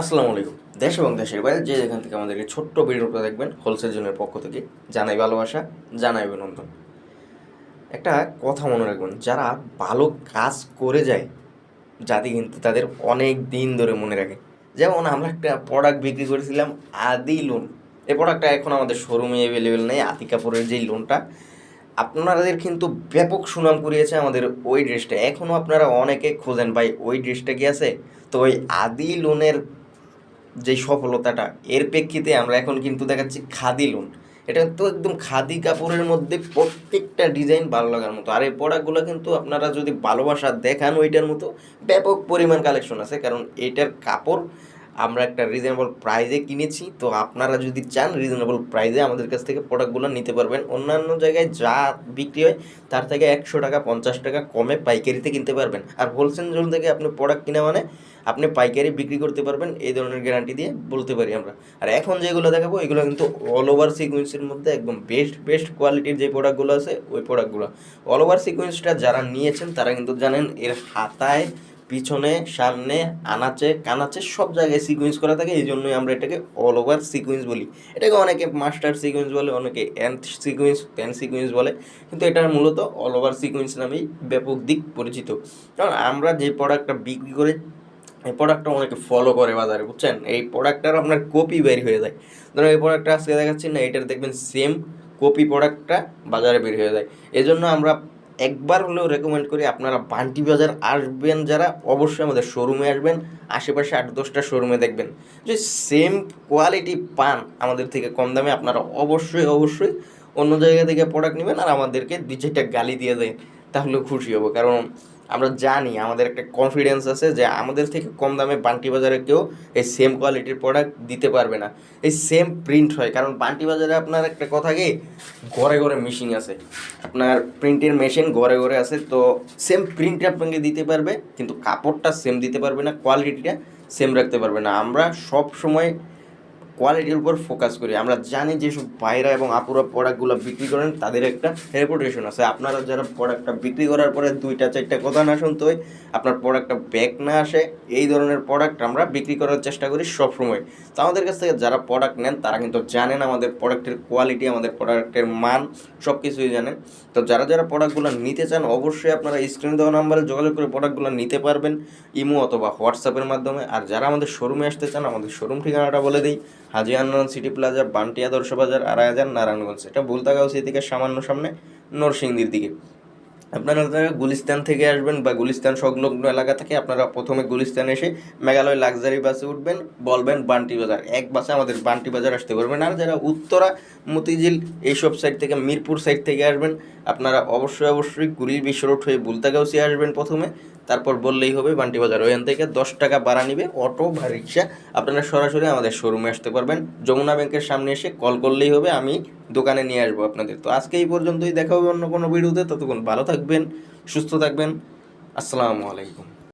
আসসালামু আলাইকুম। দেশ এবং দেশের বাইরে যে যেখান থেকে আমাদেরকে ছোট্ট ভিডিওটা দেখবেন, হোলসেল জোনের পক্ষ থেকে জানাই ভালোবাসা, জানাই অভিনন্দন। একটা কথা মনে রাখবেন, যারা ভালো কাজ করে যায় জাতি কিন্তু তাদের অনেক দিন ধরে মনে রাখে। যেমন আমরা একটা প্রোডাক্ট বিক্রি করেছিলাম আদি লোন এই প্রোডাক্টটা এখন আমাদের শোরুমে অ্যাভেলেবেল নেই আতি কাপুরের যেই লোনটা আপনাদের কিন্তু ব্যাপক সুনাম কুড়িয়েছে আমাদের ওই ড্রেসটা এখনও আপনারা অনেকে খোঁজেন, ভাই, ওই ড্রেসটা কি আছে? তো ওই আদি লোনের যে সফলতাটা, এর প্রেক্ষিতে আমরা এখন কিন্তু দেখাচ্ছি খাদি লোন এটা তো একদম খাদি কাপড়ের মধ্যে প্রত্যেকটা ডিজাইন ভালো লাগার মতো। আর এই প্রোডাক্টগুলো কিন্তু আপনারা যদি ভালোবাসা দেখান ওইটার মতো ব্যাপক পরিমাণ কালেকশন আছে। কারণ এটার কাপড় আমরা একটা রিজনেবল প্রাইজে কিনেছি, তো আপনারা যদি চান রিজনেবল প্রাইজে আমাদের কাছ থেকে প্রোডাক্টগুলো নিতে পারবেন। অন্যান্য জায়গায় যা বিক্রি হয়, তার থেকে একশো টাকা, পঞ্চাশ টাকা কমে পাইকারিতে কিনতে পারবেন। আর হোলসেল জোন থেকে আপনি প্রোডাক্ট কিনা মানে আপনি পাইকারি বিক্রি করতে পারবেন, এই ধরনের গ্যারান্টি দিয়ে বলতে পারি আমরা। আর এখন যেগুলো দেখাবো, এগুলো কিন্তু অল ওভার সিকুয়েন্সের মধ্যে একদম বেস্ট বেস্ট কোয়ালিটির যে প্রোডাক্টগুলো আছে, ওই প্রোডাক্টগুলো অল ওভার সিকুয়েন্সটা যারা নিয়েছেন, তারা কিন্তু জানেন, এর হাতায় পিছনে, সামনে, আনাচে, কানাচে সব জায়গায় সিকুয়েন্স করা থাকে এই জন্যই আমরা এটাকে অল ওভার সিকুয়েন্স বলি। এটাকে অনেকে মাস্টার সিকুয়েন্স বলে, অনেকে অ্যান্ড সিকুয়েন্স প্যান সিকুয়েন্স বলে, কিন্তু এটা মূলত অল ওভার সিকুয়েন্স নামেই ব্যাপক দিক পরিচিত। কারণ আমরা যে প্রোডাক্টটা বিক্রি করে, এই প্রোডাক্টটা অনেকে ফলো করে বাজারে, বুঝছেন? এই প্রোডাক্টটার আপনার কপি বের হয়ে যায়। ধরুন এই প্রোডাক্টটা আজকে দেখাচ্ছি, না, এটার দেখবেন সেম কপি প্রোডাক্টটা বাজারে বের হয়ে যায়। এজন্য আমরা একবার হলেও রেকমেন্ড করি, আপনারা বান্টি বাজার আসবেন যারা, অবশ্যই আমাদের শোরুমে আসবেন, আশেপাশে আট দশটা শোরুমে দেখবেন। যে সেম কোয়ালিটি পান আমাদের থেকে কম দামে, আপনারা অবশ্যই অবশ্যই অন্য জায়গা থেকে প্রোডাক্ট নেবেন আর আমাদেরকে দুই চারটা গালি দিয়ে দেয় তাহলে খুশি হব। কারণ আমরা জানি, আমাদের একটা কনফিডেন্স আছে যে আমাদের থেকে কম দামে বান্টি বাজারে কেউ এই সেম কোয়ালিটির প্রোডাক্ট দিতে পারবে না। এই সেম প্রিন্ট হয়। কারণ বান্টি বাজারে আপনার একটা কথা কি? ঘরে ঘরে মেশিন আছে। আপনার প্রিন্টের মেশিন ঘরে ঘরে আছে। তো সেম প্রিন্ট আপনাকে দিতে পারবে, কিন্তু কাপড়টা সেম দিতে পারবে না কোয়ালিটিটা সেম রাখতে পারবে না। আমরা সব সময় কোয়ালিটির উপর ফোকাস করি। আমরা জানি যেসব ভাইরা এবং আপুরা প্রোডাক্টগুলো বিক্রি করেন, তাদের একটা রেপুটেশন আছে। আপনারা যারা প্রোডাক্টটা বিক্রি করার পরে দুইটা, চারটা কথা না শুনতে হয়, আপনার প্রোডাক্টটা ব্যাক না আসে, এই ধরনের প্রোডাক্ট আমরা বিক্রি করার চেষ্টা করি সবসময়। তো আমাদের কাছ থেকে যারা প্রোডাক্ট নেন, তারা কিন্তু জানেন আমাদের প্রোডাক্টের কোয়ালিটি আমাদের প্রোডাক্টের মান সব কিছুই জানেন। তো যারা যারা প্রোডাক্টগুলো নিতে চান, অবশ্যই আপনারা স্ক্রিন দেওয়া নাম্বারে যোগাযোগ করে প্রোডাক্টগুলো নিতে পারবেন, ইমো অথবা হোয়াটসঅ্যাপের মাধ্যমে। আর যারা আমাদের শোরুমে আসতে চান, আমাদের শোরুম ঠিকানাটা বলে দিই। হাজি আন্নান সিটি প্লাজা বান্টি আদর্শ বাজার আড়াই হাজার নারায়ণগঞ্জ। এটা বুলতাগাউসি থেকে সামান্য সামনে, নরসিংদীর দিকে। আপনারা যারা গুলিস্তান থেকে আসবেন বা গুলিস্তান সংলগ্ন এলাকা থেকে, আপনারা প্রথমে গুলিস্তান এসে মেঘালয় লাক্সারি বাসে উঠবেন, বলবেন বান্টি বাজার। এক বাসে আমাদের বান্টি বাজার আসতে পারবেন। আর যারা উত্তরা, মতিঝিল এইসব সাইড থেকে, মিরপুর সাইড থেকে আসবেন, আপনারা অবশ্যই অবশ্যই গুলির বিশ্ব রোড হয়ে বুলতাগাউসি আসবেন প্রথমে। তারপর বললেই হবে, বান্টি বাজার। ওইখান থেকে দশ টাকা ভাড়া নিবে, অটো বা রিক্সা। আপনারা সরাসরি আমাদের শোরুমে আসতে পারবেন। যমুনা ব্যাংকের সামনে এসে কল করলেই হবে, আমি দোকানে নিয়ে আসব আপনাদের। তো আজকে এই পর্যন্তই, দেখা হবে অন্য কোনো ভিডিওতে ততক্ষণ ভালো থাকবেন, সুস্থ থাকবেন। আসসালামু আলাইকুম।